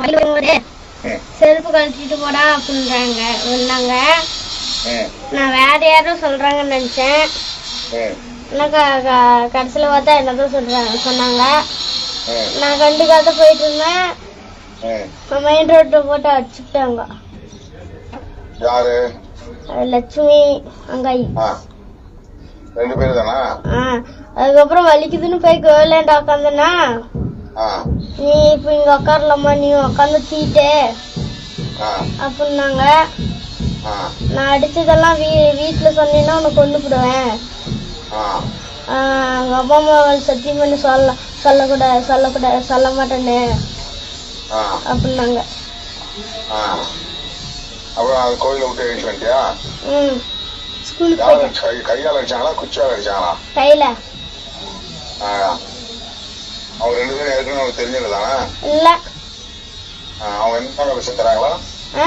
வரும்போது செருப்பு கழட்டிட்டு போடா அப்படின்றாங்க. சொன்னாங்க நான் வேற யாரும் சொல்றாங்கன்னு நினைச்சேன். ஆனால் கடைசியில் பார்த்தா என்னதான் சொல்றாங்க சொன்னாங்க. நான் கண்டுக்காத போயிட்டு இருந்தேன். மெயின் ரோட்டை போட்டு அடிச்சுட்டாங்க யாரு? லட்சுமி அங்காயி ரெண்டு பேரு தானா அதுக்கப்புறம் வலிக்குதுன்னு போய் கோவிலாண்ட உக்காந்தனா ஆ நீ இப்போ இங்க உட்காரலாமா நீ உட்காந்து தீட்டு. அப்படின்னாங்க. நான் அடிச்சதெல்லாம் வீ வீட்டில் சொன்னீங்கன்னா உன்னை கொண்டு போடுவேன் எங்கள் அப்பா அம்மா சத்தியம் பண்ணி சொல்ல சொல்லக்கூடாது சொல்லக்கூடாது சொல்ல மாட்டேன்னு ஆ. அப்படின்னாங்க. அப்புறம் அது கோயிலை விட்டு எழுதி வந்துட்டியா? ம். ஸ்கூலுக்கு? கையால அடிச்சாங்களா? குச்சியால அடிச்சாங்களா? கையில். ஆ. அவங்க ரெண்டு பேரும் ஏற்கனவே உங்களுக்கு தெரிஞ்சது தானே இல்லை அவங்க என்ன வேலை செஞ்சுறாங்களா ஆ?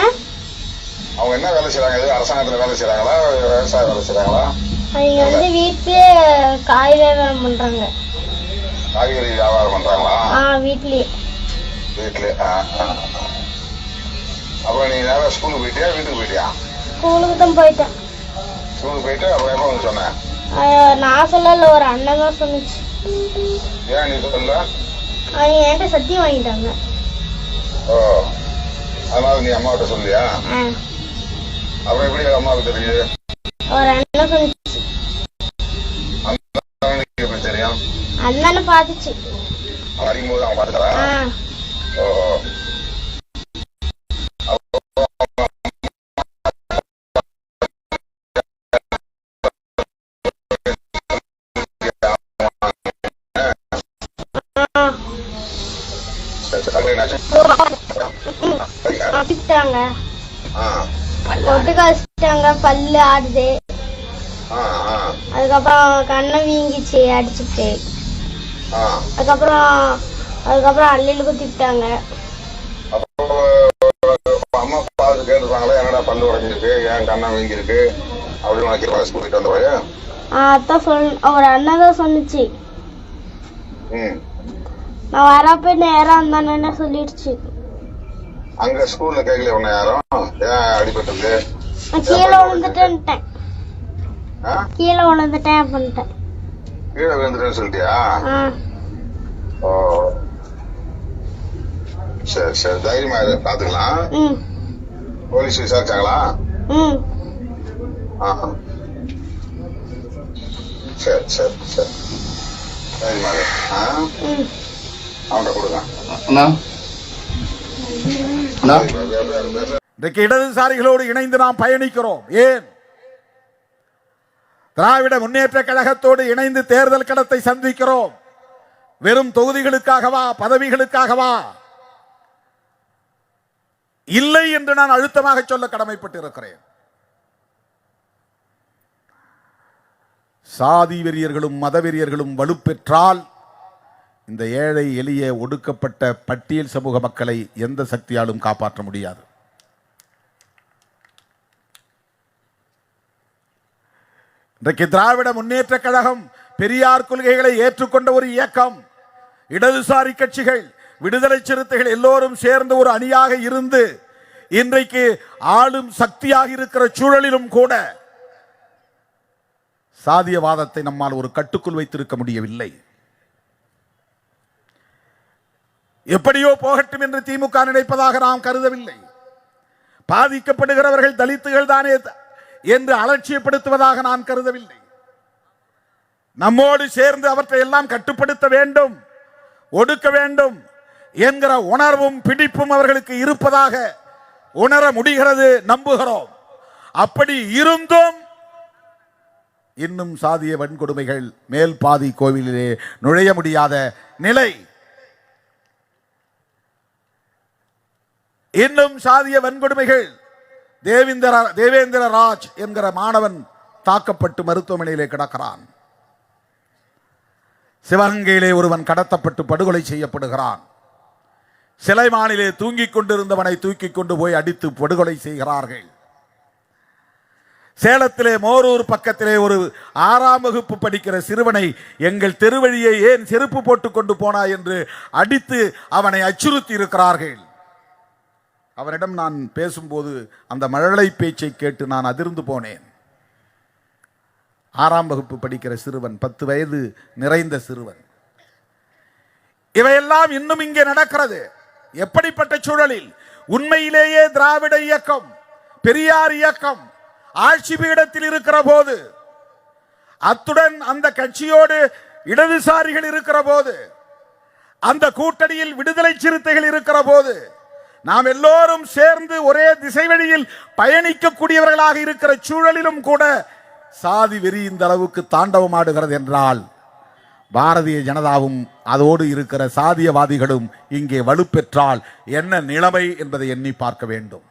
அவங்க என்ன வேலை செய்றாங்க? எது அரசாங்கத்துல வேலை செய்றாங்களா? விவசாய வேலை செய்றாங்களா? அவங்க வந்து வீட்டிலே காய் வியாபாரம் பண்ணுறாங்க காய்கறி வியாபாரம் பண்றாங்களா? ஆ வீட்லேயே. ஆ. அப்புறம் நீ நேரம் ஸ்கூலுக்கு போயிட்டியா? வீட்டுக்கு போயிட்டியா? ஸ்கூலுக்கு தான் போயிட்டேன். ஸ்கூலுக்கு போயிட்டு அப்புறம் எப்போ வந்து சொன்னேன் நான் சொல்லல ஒரு அண்ணன் தான் சொன்னுச்சு. ஏன் நீ சொல்லல அவங்க என்கிட்ட சத்தியம் வாங்கிட்டாங்க. ஓ அதனால நீ அம்மாவிட்ட சொல்லியா? அப்புறம் எப்படி அம்மாவுக்கு தெரியுது? ஒரு அண்ணன் சொன்னுச்சு அவனுக்கு எப்படி தெரியும்? அண்ணனை பார்த்துச்சு. அவன் அடிக்கும்போது அவன் பார்த்துக்கிறா அடிச்சிட்டாங்க பல்லு ஆடுது. அதுக்கப்புறம் கண்ணை வீங்கிச்சு அடிச்சுட்டு. அதுக்கப்புறம் அதுக்கப்புறம் அள்ளில் குத்திட்டாங்க அம்மா பார்த்து கேட்டுருப்பாங்களே என்னடா பல்லு உடஞ்சிருக்கு? ஏன் கண்ணம் வீங்கிருக்கு அப்படின்னு உனக்கு கிளாஸ் கூட்டிட்டு வந்த பையன்? ஆ, அதான் சொல் ஒரு அண்ணன் தான் சொன்னுச்சு. ம். நான் வரப்ப நேரம் வந்தானே சொல்லிடுச்சு? அங்க ஸ்கூல்ல கேட்கல உன்ன யாரும்? ஏன் அடிபட்டது? கீழே விழுந்துட்டேன்ட்டேன்? கீழே விழுந்துட்டேன் அப்படின்ட்டேன். கீழே விழுந்துட்டேன்னு சொல்லிட்டியா? ஓ. சரி சரி தைரியமா இரு பாத்துக்கலாம் போலீஸ் விசாரிச்சாங்களா? சரி சரி சரி. தைரியமா இரு. ஆ? இன்றைக்கு இடதுசாரிகளோடு இணைந்து நாம் பயணிக்கிறோம். ஏன்? திராவிட முன்னேற்ற கழகத்தோடு இணைந்து தேர்தல் களத்தை சந்திக்கிறோம். வெறும் தொகுதிகளுக்காகவா பதவிகளுக்காகவா இல்லை என்று நான் அழுத்தமாக சொல்ல கடமைப்பட்டிருக்கிறேன். சாதி வெறியர்களும் மதவெறியர்களும் வலுப்பெற்றால் இந்த ஏழை எளிய ஒடுக்கப்பட்ட பட்டியல் சமூக மக்களை எந்த சக்தியாலும் காப்பாற்ற முடியாது. இன்றைக்கு திராவிட முன்னேற்ற கழகம் பெரியார் கொள்கைகளை ஏற்றுக்கொண்ட ஒரு இயக்கம். இடதுசாரி கட்சிகள் விடுதலை சிறுத்தைகள் எல்லோரும் சேர்ந்து ஒரு அணியாக இருந்து இன்றைக்கு ஆளும் சக்தியாக இருக்கிற சூழலிலும் கூட சாதியவாதத்தை நம்மால் ஒரு கட்டுக்குள் வைத்திருக்க முடியவில்லை. எப்படியோ போகட்டும் என்று திமுக நினைப்பதாக நாம் கருதவில்லை. பாதிக்கப்படுகிறவர்கள் தலித்துகள் தானே த- என்று அலட்சியப்படுத்துவதாக நான் கருதவில்லை. நம்மோடு சேர்ந்து அவற்றை எல்லாம் கட்டுப்படுத்த வேண்டும் ஒடுக்க வேண்டும் என்கிற உணர்வும் பிடிப்பும் அவர்களுக்கு இருப்பதாக உணர முடிகிறது நம்புகிறோம். அப்படி இருந்தும் இன்னும் சாதிய வன்கொடுமைகள் மேல் பாதி கோவிலிலே நுழைய முடியாத நிலை. இன்னும் சாதிய வன்கொடுமைகள். தேவேந்திர தேவேந்திர ராஜ் என்கிற மாணவன் தாக்கப்பட்டு மருத்துவமனையிலே கிடக்கிறான். சிவகங்கையிலே ஒருவன் கடத்தப்பட்டு படுகொலை செய்யப்படுகிறான். சிலைமானிலே தூங்கிக் கொண்டிருந்தவனை தூக்கிக் கொண்டு போய் அடித்து படுகொலை செய்கிறார்கள். சேலத்திலே மோரூர் பக்கத்திலே ஒரு ஆறாம் வகுப்பு படிக்கிற சிறுவனை எங்கள் தெருவழியை ஏன் செருப்பு போட்டு கொண்டு போனாய் என்று அடித்து அவனை அச்சுறுத்தி இருக்கிறார்கள். அவரிடம் நான் பேசும்போது அந்த மழலை பேச்சை கேட்டு நான் அதிர்ந்து போனேன். ஆறாம் வகுப்பு படிக்கிற சிறுவன் பத்து வயது நிறைந்த சிறுவன். இவையெல்லாம் இன்னும் இங்கே நடக்கிறது. எப்படிப்பட்ட சூழலில்? உண்மையிலேயே திராவிட இயக்கம் பெரியார் இயக்கம் ஆட்சி பீடத்தில் இருக்கிற போது அத்துடன் அந்த கட்சியோடு இடதுசாரிகள் இருக்கிற போது அந்த கூட்டணியில் விடுதலை சிறுத்தைகள் இருக்கிற போது நாம் எல்லோரும் சேர்ந்து ஒரே திசை வழியில் பயணிக்கக்கூடியவர்களாக இருக்கிற சூழலிலும் கூட சாதி வெறி இந்த அளவுக்கு தாண்டவமாடுகிறது என்றால் பாரதிய ஜனதாவும் அதோடு இருக்கிற சாதியவாதிகளும் இங்கே வலுப்பெற்றால் என்ன நிலைமை என்பதை எண்ணி பார்க்க வேண்டும்.